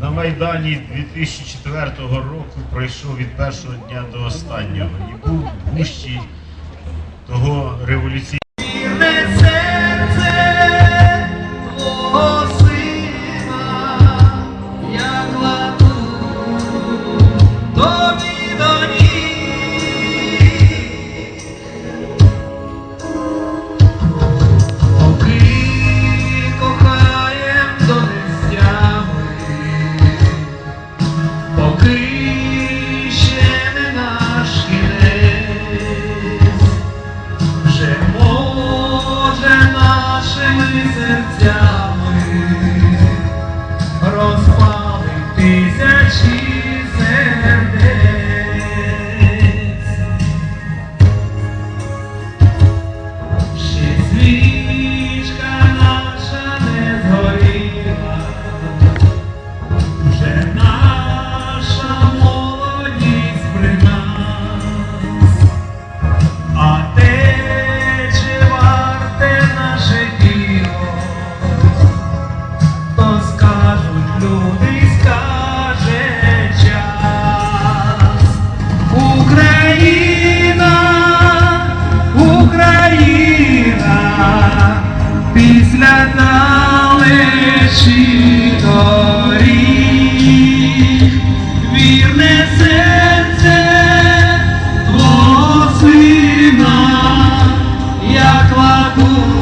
на Майдані 2004 року пройшов від першого дня до останнього і був гущий того революційного. туди. Україна, Україна, після далечі вірне серце твого сина, як ладу.